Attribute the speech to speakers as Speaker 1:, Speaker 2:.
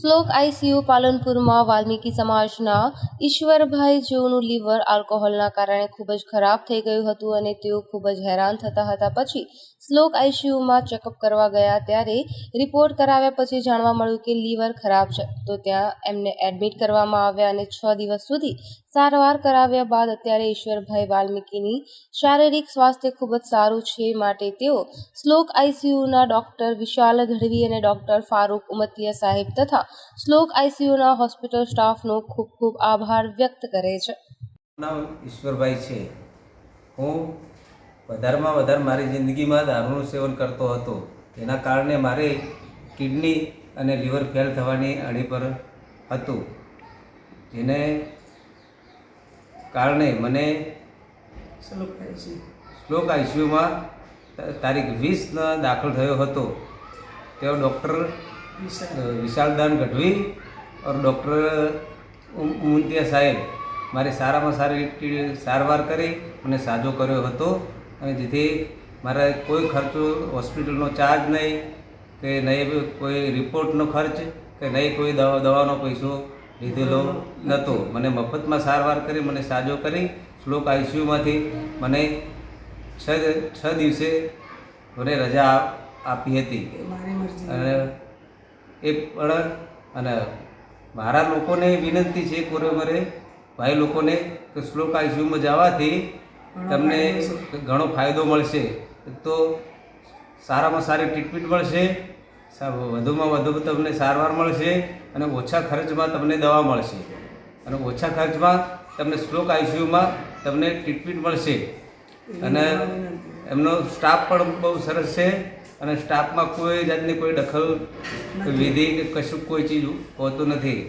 Speaker 1: શ્લોક આઈસીયુ પાલનપુરમાં વાલ્મીકી સમાજના ઈશ્વરભાઈ જેઓનું લીવર આલ્કોહોલના કારણે ખૂબ જ ખરાબ થઈ ગયું હતું અને તેઓ ખૂબ જ હેરાન થતા હતા. પછી શ્લોક આઈસીયુમાં ચેકઅપ કરવા ગયા ત્યારે રિપોર્ટ કરાવ્યા પછી જાણવા મળ્યું કે લીવર ખરાબ છે. તો ત્યાં એમને એડમિટ કરવામાં આવ્યા અને છ દિવસ સુધી સારવાર કરાવ્યા બાદ અત્યારે ઈશ્વરભાઈ વાલ્મીકીની શારીરિક સ્વાસ્થ્ય ખૂબ જ સારું છે માટે તેઓ શ્લોક આઈસીયુના ડૉક્ટર વિશાલ ગઢવી અને ડૉક્ટર ફારૂક ઉમતિયા સાહેબ તથા શ્લોક આઈસીયુના હોસ્પિટલ સ્ટાફનો ખૂબ ખૂબ આભાર વ્યક્ત કરે છે.
Speaker 2: નામ ઈશ્વરભાઈ છે. હું વધારેમાં વધારે મારી જિંદગીમાં દારૂનું સેવન કરતો હતો. તેના કારણે મારે કિડની અને લીવર ફેલ થવાની અડી પર હતું. જેને કારણે મને શ્લોક આઈસીયુમાં તારીખ વીસના દાખલ થયો હતો. તેઓ ડૉક્ટર વિશાલદાન ગઢવી ઓર ડૉક્ટર મુંતિયા સાહેબ મારી સારામાં સારી સારવાર કરી મને સાજો કર્યો હતો અને જેથી મારે કોઈ ખર્ચો હોસ્પિટલનો ચાર્જ નહીં કે નહીં કોઈ રિપોર્ટનો ખર્ચ કે નહીં કોઈ દવા દવાનો પૈસો લીધેલો નહોતો. મને મફતમાં સારવાર કરી મને સાજો કરી શ્લોક આઈસીયુમાંથી મને છ છ દિવસે મને રજા આપી હતી. અને એ પણ અને મારા લોકોને વિનંતી છે કોરે મરે ભાઈ લોકોને કે શ્લોક આઈસીયુમાં જવાથી તમને ઘણો ફાયદો મળશે. તો સારામાં સારી ટ્રીટમેન્ટ મળશે. વધુમાં વધુ તમને સારવાર મળશે અને ઓછા ખર્ચમાં તમને દવા મળશે. અને ઓછા ખર્ચમાં તમને શ્લોક આઈસીયુમાં તમને ટ્રીટમેન્ટ મળશે. અને એમનો સ્ટાફ પણ બહુ સરસ છે. અને સ્ટાફમાં કોઈ જાતની કોઈ દખલ વિધિ કે કશું કોઈ ચીજ હોતું નથી.